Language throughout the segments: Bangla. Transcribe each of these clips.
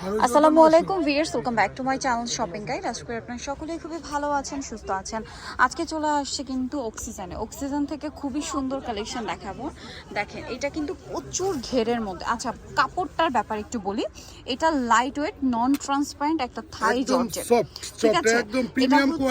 আসসালামু আলাইকুম viewers welcome back to my channel shopping guide আশা করি আপনারা সকলেই খুবই ভালো আছেন সুস্থ আছেন। আজকে চলে আসছে কিন্তু অক্সিজেনে অক্সিজেন থেকে খুবই সুন্দর কালেকশন দেখাবো। দেখেন এটা কিন্তু প্রচুর ঘেরের মধ্যে। আচ্ছা কাপড়টার ব্যাপারে একটু বলি। এটা লাইট ওয়েট নন ট্রান্সপারেন্ট একটা থাই একদম ঠিক আছে? একদম আপু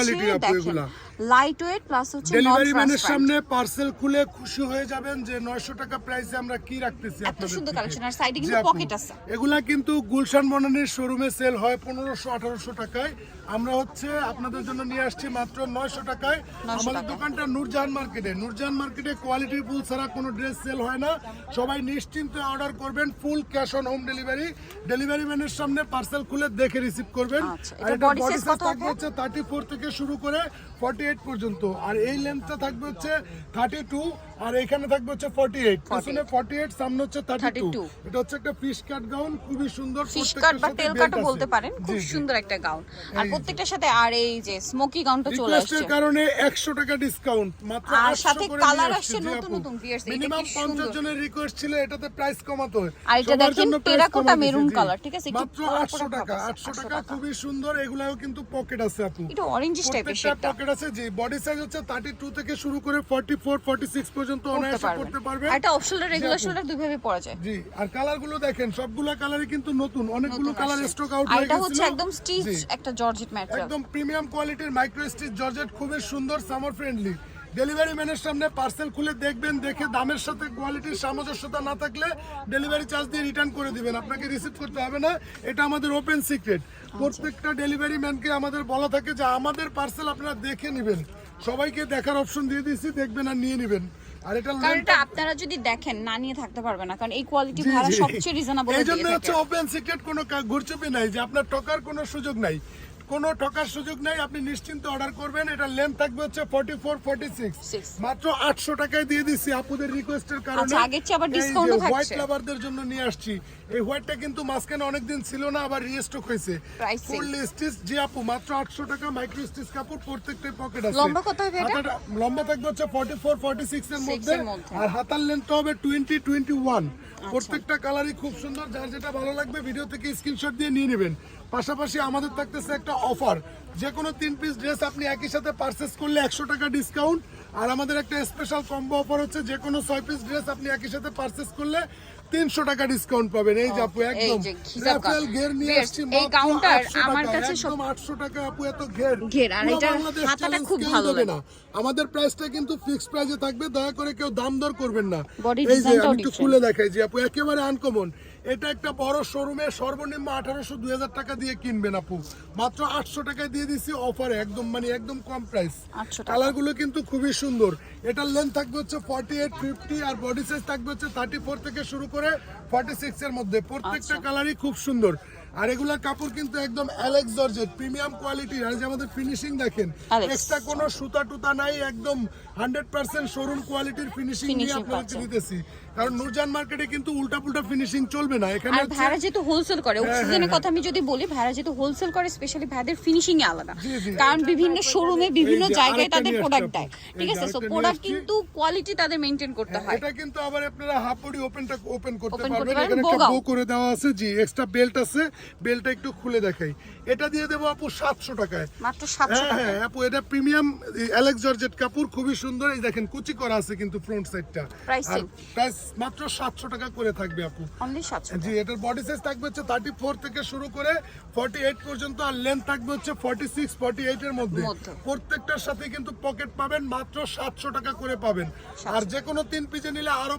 দেখেন। লাইট ওয়েট প্লাস হচ্ছে ডেলিভারি ম্যানের সামনে পার্সেল খুলে খুশি হয়ে যাবেন যে 900 টাকা প্রাইসে আমরা কি রাখতেছি এত সুন্দর কালেকশন আর সাইডে কিন্তু পকেট আছে। এগুলা কিন্তু গুলশান বনানীর শোরুমে সেল হয় পনেরোশো আঠারোশো টাকায়। আমরা হচ্ছে আপনাদের জন্য নিয়ে আসছি মাত্র নয়শো টাকায়। আমাদের দোকানটা নূরজাহান মার্কেটে নূরজাহান মার্কেটে কোয়ালিটি ফুল ছাড়া কোনো ড্রেস সেল হয় না। সবাই নিশ্চিন্তে অর্ডার করবেন full cash on home delivery delivery ম্যানের সামনে পার্সেল খুলে দেখে রিসিভ করবেন। আচ্ছা, আর এটা বডি সাইজ কত হচ্ছে থার্টি ফোর থেকে শুরু করে ফর্টি এইট পর্যন্ত। আর এই লেন্থটা থাকবে হচ্ছে থার্টি টু আর এখানে থাকবে হচ্ছে ফর্টি এইট পিছনে ফর্টি এইট সামনে হচ্ছে থার্টি টু 32 এটা হচ্ছে একটা ফিশ কাট গাউন খুবই সুন্দর। ফিশ কাট বা টেল belt বলতে পারেন খুব। সুন্দর একটা গাউন আর প্রত্যেকটার সাথে আর এই যে স্মোকি গাউনটা চলে আসছে। রিকোয়েস্টের কারণে 100 টাকা ডিসকাউন্ট মাত্র আর 800 সাথে নিয়ে আসছে। নতুন নতুন viewers, এটা মিনিমাম সুন্দর। 50 জনের রিকোয়েস্ট ছিল এটাতে প্রাইস কমাতে হয় আর এটা দেখেন টেরাকোটা মেরুন কালার, ঠিক আছে? মাত্র পোড়া 800 টাকা ভাব আছে, 800 800 টাকা। খুবই সুন্দর এগুলাও কিন্তু পকেট আছে আপু। একটু অরেঞ্জিশ টাইপের শেডটা পকেট আছে যে বডি সাইজ হচ্ছে 32 থেকে শুরু করে 44 46 পর্যন্ত করতে অনায়াসে করতে পারবে। আর এটা অপশনাল। শোল্ডার দুইভাবে পরা যায়। জি আর কালারগুলো দেখেন সবগুলা কালারই কিন্তু নতুন। অনেকগুলো কালার। স্টক আউট হয়ে এটা হচ্ছে একদম স্টিচ একটা জর্জেট ম্যাটেরিয়াল একদম প্রিমিয়াম কোয়ালিটির মাইক্রো স্টিচ জর্জেট খুবই সুন্দর সামার ফ্রেন্ডলি ডেলিভারি ম্যানের সামনে পার্সেল খুলে দেখবেন দেখে দামের সাথে কোয়ালিটির সামঞ্জস্যতা না থাকলে ডেলিভারি চার্জ দিয়ে রিটার্ন করে দিবেন। আপনাকে রিসিভ করতে হবে না এটা আমাদের ওপেন সিক্রেট প্রত্যেকটা ডেলিভারি ম্যানকে আমাদের বলা থাকে যে আমাদের পার্সেল আপনারা দেখে নেবেন। সবাইকে দেখার অপশন দিয়ে দিয়েছি দেখবেন আর নিয়ে নেবেন। আর এটা কারণ আপনারা যদি দেখেন না নিয়ে থাকতে পারবেন না। কারণ এই কোয়ালিটি ভাড়া সবচেয়ে রিজনেবল এই জন্য হচ্ছে ওপেন সিক্রেট কোনো ঘুরচুপি নাই যে আপনার টকার কোনো সুযোগ নাই। কোনো টকার সুযোগ নাই আপনি নিশ্চিন্তে অর্ডার করবেন এটা লেন্থ থাকবে হচ্ছে 44 46 Six। মাত্র 800 টাকায় দিয়ে দিছি আপুদের রিকোয়েস্টের কারণে আচ্ছা, আগের চেয়ে আবার থাকছে। হোয়াইট লাভারদের জন্য নিয়ে আসছি এই হোয়াইটটা কিন্তু মাঝখানে অনেকদিন ছিল না আবার রিস্টক হয়েছে। ফুল স্টিচ জি আপু মাত্র 800 টাকা মাইক্রো স্টিচ কাপড় প্রত্যেকটা পকেট আছে লম্বা কত হবে এটা? লম্বা থাকবে হচ্ছে 44 46 এর মধ্যে এর মধ্যে। আর হাতার লেন্থ হবে 20 21 প্রত্যেকটা কালারই খুব সুন্দর যার যেটা ভালো লাগবে ভিডিও থেকে স্ক্রিনশট দিয়ে নিয়ে নেবেন পাশাপাশি আমাদের থাকতেছে একটা অফার। যে কোনো তিন পিস ড্রেস আপনি একই সাথে পারচেস করলে একশো টাকা ডিসকাউন্ট আর আমাদের একটা স্পেশাল কম্বো অফার হচ্ছে যে কোনো ছয় পিস ড্রেস আপনি একই সাথে পারচেস করলে তিনশো টাকা ডিসকাউন্ট পাবেন। এই যে আপু একদম যে রাফেল ঘের নিয়ে আসছি এই 800 আমার কাছে সব- 800 টাকা আপু এত ঘের। ঘের, আর বাংলাদেশ হাতাটা খুব ভালো লাগে। না। আমাদের প্রাইসটা কিন্তু ফিক্স প্রাইসে থাকবে দয়া করে কেউ দাম দর করবেন না। এই যে আমি একটু খুলে দেখাই যে আপু একেবারে আনকমন এটা একটা বড় শোরুমে সর্বনিম্ন আঠারোশো দুই হাজার টাকা দিয়ে কিনবেন আপু। মাত্র আটশো টাকায় দিয়ে দিছি অফারে একদম মানে একদম কম প্রাইস 800 টাকা। কালারগুলো কিন্তু খুবই সুন্দর। এটার লেন্থ থাকবে হচ্ছে ফর্টি এইট ফিফটি আর বডি সাইজ থাকবে হচ্ছে থার্টি ফোর থেকে শুরু করে ফর্টি সিক্সের মধ্যে প্রত্যেকটা আচ্ছা। কালারই খুব সুন্দর আর এগুলা কাপড় কিন্তু একদম অ্যালেক্স জর্জেট প্রিমিয়াম কোয়ালিটির আর যে আমাদের ফিনিশিং দেখেন এক্সট্রা কোনো সুতা টুতা নাই একদম হান্ড্রেড পার্সেন্ট শোরুম কোয়ালিটির ফিনিশিং নিয়ে আপনাদেরকে দিতেছি। কারণ নুরজান মার্কেটে কিন্তু উল্টা পুল্টা ফিনিশিং চলবে না। এখানে আর ভাড়া যেহেতু হোলসেল করে হ্যাঁ, অক্সিজেনের হ্যাঁ, কথা আমি যদি বলি ভাড়া যেহেতু হোলসেল করে স্পেশালি ভাইদের ফিনিশিং এ আলাদা। কারণ বিভিন্ন শোরুমে বিভিন্ন জায়গায় তাদের প্রোডাক্ট দেয়। ঠিক আছে? সো প্রোডাক্ট কিন্তু কোয়ালিটি তাদের মেনটেন করতে হয় এটা কিন্তু আবার আপনারা হাফ বডি ওপেনটা ওপেন করতে পারবেন। এখানে একটা বো করে দেওয়া আছে। জি এক্সট্রা বেল্ট আছে। বেল্টটা একটু খুলে দেখাই। এটা দিয়ে দেবো আপু সাতশো টাকায়। মাত্র সাতশো হ্যাঁ হ্যাঁ আপু এটা প্রিমিয়াম অ্যালেক্স জর্জেট কাপড় খুবই সুন্দর। এই দেখেন কুচি করা আছে কিন্তু ফ্রন্ট সাইডটা Pricing? প্রাইস মাত্র সাতশো টাকা করে থাকবে আপু। জি এটার বডি সাইজ থাকবে হচ্ছে থার্টি ফোর থেকে শুরু করে ফর্টি এইট পর্যন্ত আর লেন্থ থাকবে হচ্ছে ফর্টি সিক্স ফর্টি এইট এর মধ্যে। প্রত্যেকটার সাথে কিন্তু পকেট পাবেন মাত্র সাতশো টাকা করে পাবেন। আর যে কোনো তিন পিজে নিলে আরও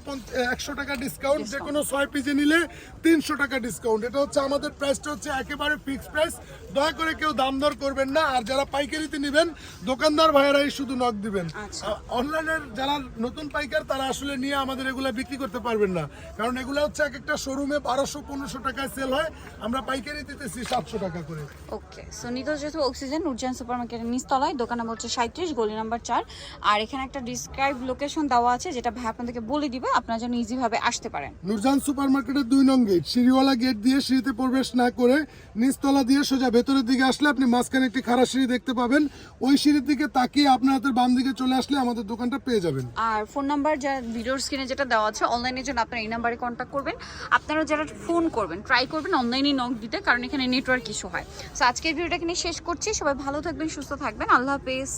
একশো টাকা ডিসকাউন্ট যে কোনো ছয় পিজে নিলে তিনশো টাকা ডিসকাউন্ট এটা হচ্ছে আমাদের প্রাইসটা হচ্ছে একেবারে ফিক্স প্রাইস দয়া করে কেউ দাম দর করবেন না আর যারা পাইকারিতে নেবেন দোকানদার ভাইয়েরাই শুধু নক দিবেন। আচ্ছা। অনলাইনের যারা নতুন পাইকার তারা আসলে নিয়ে আমাদের এগুলা বিক্রি করতে পারবেন না। কারণ এগুলা হচ্ছে এক একটা শোরুমে বারোশো পনেরোশো টাকায় সেল হয়। আমরা পাইকারি দিতেছি সাতশো টাকা করে। ওকে সো নিত যেহেতু অক্সিজেন নুরজান সুপার মার্কেটের নিচতলায় দোকান নাম্বার হচ্ছে সাঁত্রিশ গলি নাম্বার চার। আর এখানে একটা ডিসক্রাইব লোকেশন দেওয়া আছে যেটা ভাই আপনাদেরকে বলে দিবে আপনারা যেন ইজিভাবে আসতে পারেন। নুরজান সুপার মার্কেটের দুই নং গেট সিঁড়িওয়ালা গেট দিয়ে সিঁড়িতে প্রবেশ না করে নিচতলা দিয়ে সোজা ভেতরের দিকে আসলে আপনি মাঝখানে একটি খারাপ সিঁড়ি দেখতে পাবেন। ওই সিঁড়ির দিকে তাকিয়ে আপনার হাতের বাম দিকে চলে আসলে আমাদের দোকানটা পেয়ে যাবেন। আর ফোন নাম্বার যা ভিডিওর স্ক্রিনে যেটা দেওয়া আছে অনলাইনের জন্য আপনারা এই নাম্বারে কন্ট্যাক্ট করবেন। আপনারা যারা ফোন করবেন ট্রাই করবেন অনলাইনে নক দিতে, কারণ এখানে নেটওয়ার্ক ইস্যু হয়। সো আজকের ভিডিওটা এখানে শেষ করছি। সবাই ভালো থাকবেন, সুস্থ থাকবেন। আল্লাহ হাফেজ।